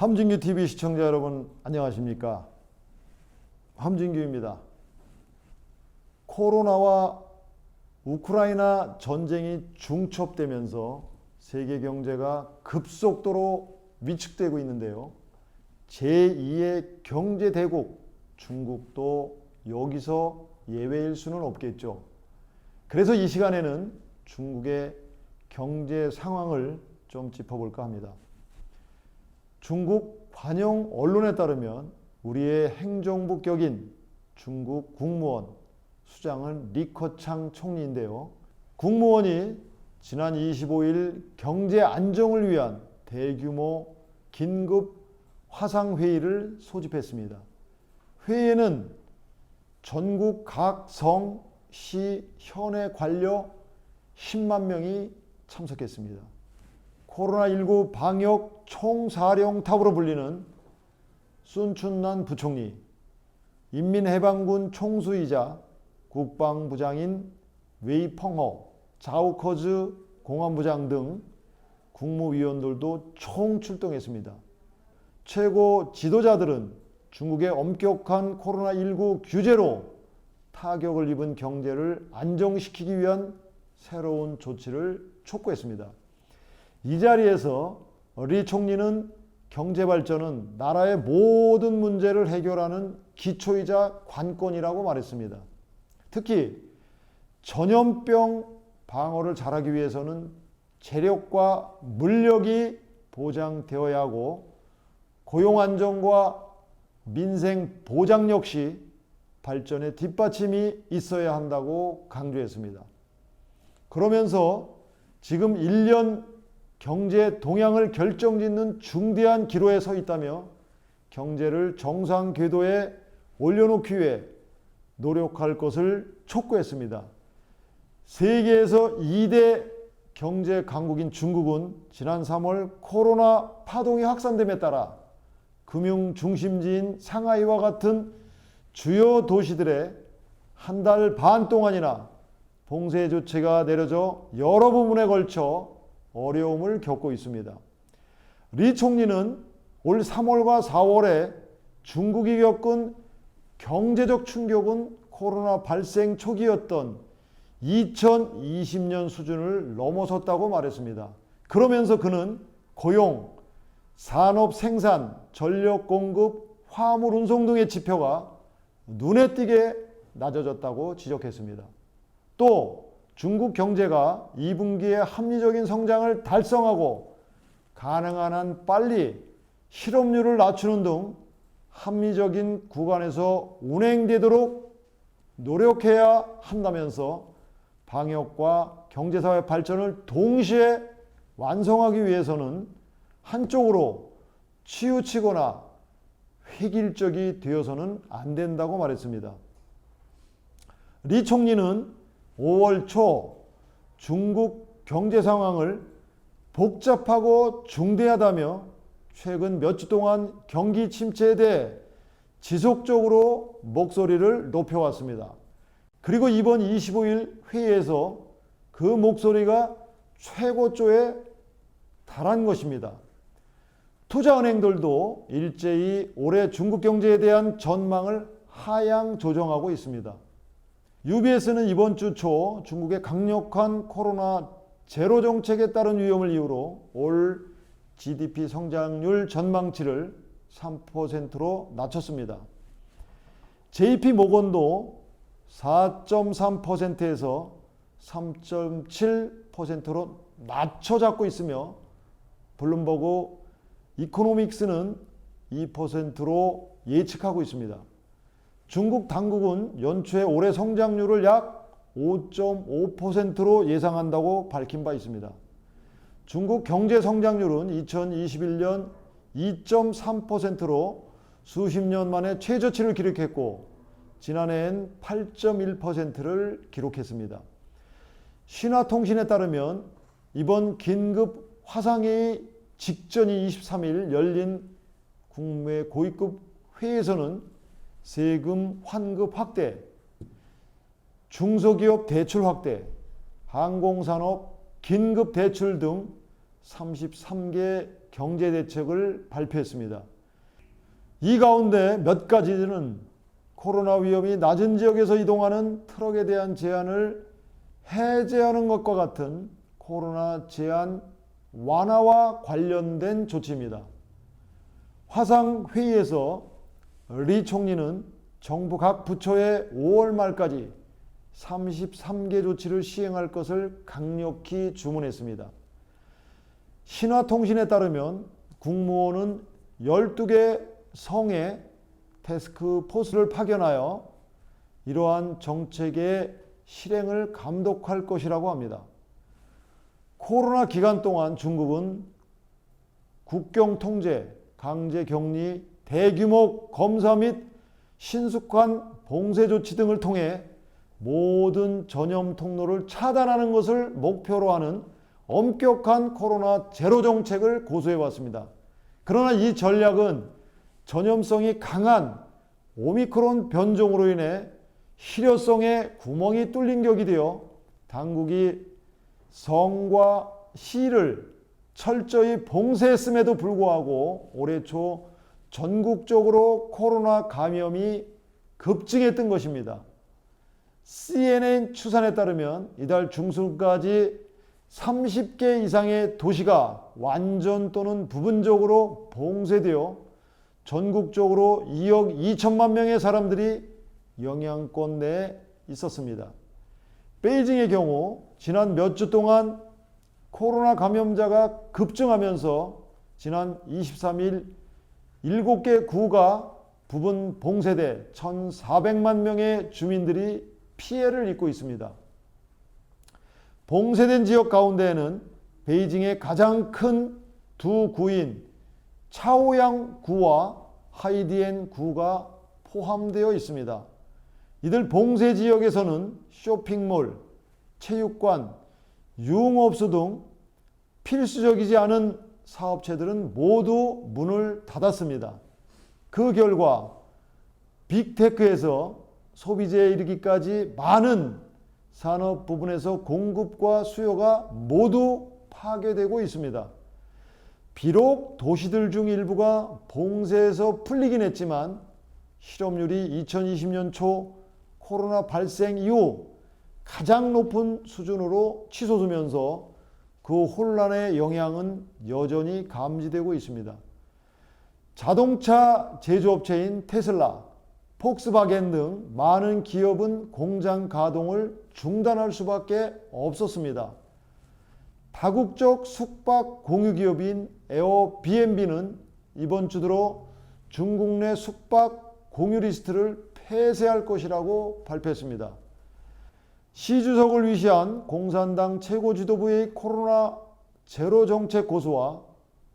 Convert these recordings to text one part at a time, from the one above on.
함진규 TV 시청자 여러분 안녕하십니까? 함진규입니다. 코로나와 우크라이나 전쟁이 중첩되면서 세계 경제가 급속도로 위축되고 있는데요. 제2의 경제 대국 중국도 여기서 예외일 수는 없겠죠. 그래서 이 시간에는 중국의 경제 상황을 좀 짚어볼까 합니다. 중국 관영 언론에 따르면 우리의 행정부 격인 중국 국무원 수장은 리커창 총리인데요. 국무원이 지난 25일 경제 안정을 위한 대규모 긴급 화상 회의를 소집했습니다. 회의에는 전국 각 성, 시, 현의 관료 10만 명이 참석했습니다. 코로나19 방역 총사령탑으로 불리는 순춘난 부총리, 인민해방군 총수이자 국방부장인 웨이펑허, 자우커즈 공안부장 등 국무위원들도 총 출동했습니다. 최고 지도자들은 중국의 엄격한 코로나19 규제로 타격을 입은 경제를 안정시키기 위한 새로운 조치를 촉구했습니다. 이 자리에서 리 총리는 경제 발전은 나라의 모든 문제를 해결하는 기초이자 관건이라고 말했습니다. 특히 전염병 방어를 잘하기 위해서는 재력과 물력이 보장되어야 하고 고용 안정과 민생 보장 역시 발전의 뒷받침이 있어야 한다고 강조했습니다. 그러면서 지금 1년 경제 동향을 결정짓는 중대한 기로에 서 있다며 경제를 정상 궤도에 올려놓기 위해 노력할 것을 촉구했습니다. 세계에서 2대 경제 강국인 중국은 지난 3월 코로나 파동이 확산됨에 따라 금융 중심지인 상하이와 같은 주요 도시들의 한 달 반 동안이나 봉쇄 조치가 내려져 여러 부분에 걸쳐 어려움을 겪고 있습니다. 리 총리는 올 3월과 4월에 중국이 겪은 경제적 충격은 코로나 발생 초기였던 2020년 수준을 넘어섰다고 말했습니다. 그러면서 그는 고용, 산업 생산, 전력 공급, 화물 운송 등의 지표가 눈에 띄게 낮아졌다고 지적했습니다. 또 중국 경제가 2분기에 합리적인 성장을 달성하고 가능한 한 빨리 실업률을 낮추는 등 합리적인 구간에서 운행되도록 노력해야 한다면서 방역과 경제사회 발전을 동시에 완성하기 위해서는 한쪽으로 치우치거나 획일적이 되어서는 안 된다고 말했습니다. 리 총리는 5월 초 중국 경제 상황을 복잡하고 중대하다며 최근 몇 주 동안 경기 침체에 대해 지속적으로 목소리를 높여왔습니다. 그리고 이번 25일 회의에서 그 목소리가 최고조에 달한 것입니다. 투자은행들도 일제히 올해 중국 경제에 대한 전망을 하향 조정하고 있습니다. UBS는 이번 주 초 중국의 강력한 코로나 제로 정책에 따른 위험을 이유로 올 GDP 성장률 전망치를 3%로 낮췄습니다. JP 모건도 4.3%에서 3.7%로 낮춰 잡고 있으며 블룸버그 이코노믹스는 2%로 예측하고 있습니다. 중국 당국은 연초에 올해 성장률을 약 5.5%로 예상한다고 밝힌 바 있습니다. 중국 경제 성장률은 2021년 2.3%로 수십 년 만에 최저치를 기록했고 지난해엔 8.1%를 기록했습니다. 신화통신에 따르면 이번 긴급 화상회의 직전인 23일 열린 국내 고위급 회의에서는 세금 환급 확대, 중소기업 대출 확대, 항공산업 긴급 대출 등 33개 경제 대책을 발표했습니다. 이 가운데 몇 가지는 코로나 위험이 낮은 지역에서 이동하는 트럭에 대한 제한을 해제하는 것과 같은 코로나 제한 완화와 관련된 조치입니다. 화상 회의에서 리 총리는 정부 각 부처에 5월 말까지 33개 조치를 시행할 것을 강력히 주문했습니다. 신화통신에 따르면 국무원은 12개 성에 테스크 포스를 파견하여 이러한 정책의 실행을 감독할 것이라고 합니다. 코로나 기간 동안 중국은 국경 통제, 강제 격리, 대규모 검사 및 신속한 봉쇄 조치 등을 통해 모든 전염 통로를 차단하는 것을 목표로 하는 엄격한 코로나 제로 정책을 고수해 왔습니다. 그러나 이 전략은 전염성이 강한 오미크론 변종으로 인해 실효성에 구멍이 뚫린 격이 되어 당국이 성과 시를 철저히 봉쇄했음에도 불구하고 올해 초 전국적으로 코로나 감염이 급증했던 것입니다. CNN 추산에 따르면 이달 중순까지 30개 이상의 도시가 완전 또는 부분적으로 봉쇄되어 전국적으로 2억 2천만 명의 사람들이 영향권 내에 있었습니다. 베이징의 경우 지난 몇 주 동안 코로나 감염자가 급증하면서 지난 23일 7개 구가 부분 봉쇄돼 1,400만 명의 주민들이 피해를 입고 있습니다. 봉쇄된 지역 가운데에는 베이징의 가장 큰 두 구인 차오양 구와 하이디엔 구가 포함되어 있습니다. 이들 봉쇄 지역에서는 쇼핑몰, 체육관, 유흥업소 등 필수적이지 않은 사업체들은 모두 문을 닫았습니다. 그 결과 빅테크에서 소비재에 이르기까지 많은 산업 부분에서 공급과 수요가 모두 파괴되고 있습니다. 비록 도시들 중 일부가 봉쇄에서 풀리긴 했지만 실업률이 2020년 초 코로나 발생 이후 가장 높은 수준으로 치솟으면서 그 혼란의 영향은 여전히 감지되고 있습니다. 자동차 제조업체인 테슬라, 폭스바겐 등 많은 기업은 공장 가동을 중단할 수밖에 없었습니다. 다국적 숙박 공유 기업인 에어비앤비는 이번 주 들어 중국 내 숙박 공유 리스트를 폐쇄할 것이라고 발표했습니다. 시 주석을 위시한 공산당 최고 지도부의 코로나 제로 정책 고수와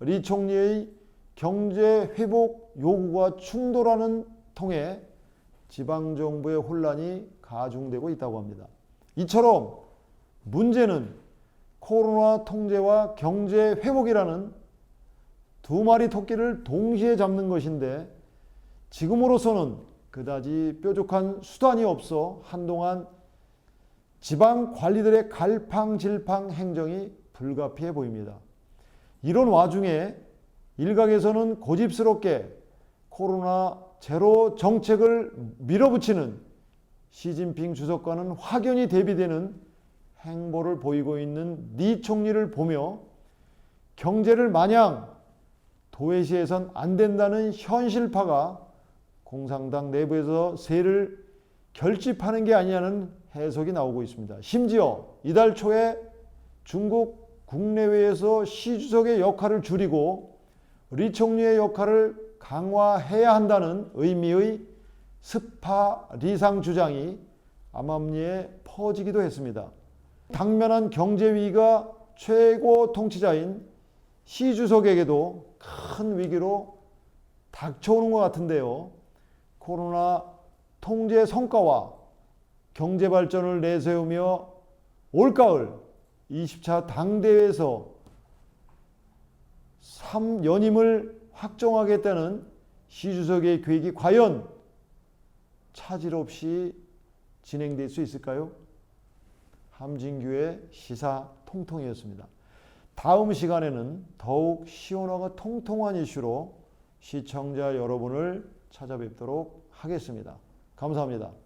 리 총리의 경제 회복 요구가 충돌하는 통해 지방 정부의 혼란이 가중되고 있다고 합니다. 이처럼 문제는 코로나 통제와 경제 회복이라는 두 마리 토끼를 동시에 잡는 것인데 지금으로서는 그다지 뾰족한 수단이 없어 한동안 지방 관리들의 갈팡질팡 행정이 불가피해 보입니다. 이런 와중에 일각에서는 고집스럽게 코로나 제로 정책을 밀어붙이는 시진핑 주석과는 확연히 대비되는 행보를 보이고 있는 니 총리를 보며 경제를 마냥 도외시에선 안 된다는 현실파가 공산당 내부에서 세를 결집하는 게 아니냐는 해석이 나오고 있습니다. 심지어 이달 초에 중국 국내외에서 시 주석의 역할을 줄이고 리 총리의 역할을 강화해야 한다는 의미의 스파 리상 주장이 암암리에 퍼지기도 했습니다. 당면한 경제 위기가 최고 통치자인 시 주석에게도 큰 위기로 닥쳐오는 것 같은데요. 코로나 통제 성과와 경제 발전을 내세우며 올가을 20차 당대회에서 3 연임을 확정하겠다는 시 주석의 계획이 과연 차질 없이 진행될 수 있을까요? 함진규의 시사 통통이었습니다. 다음 시간에는 더욱 시원하고 통통한 이슈로 시청자 여러분을 찾아뵙도록 하겠습니다. 감사합니다.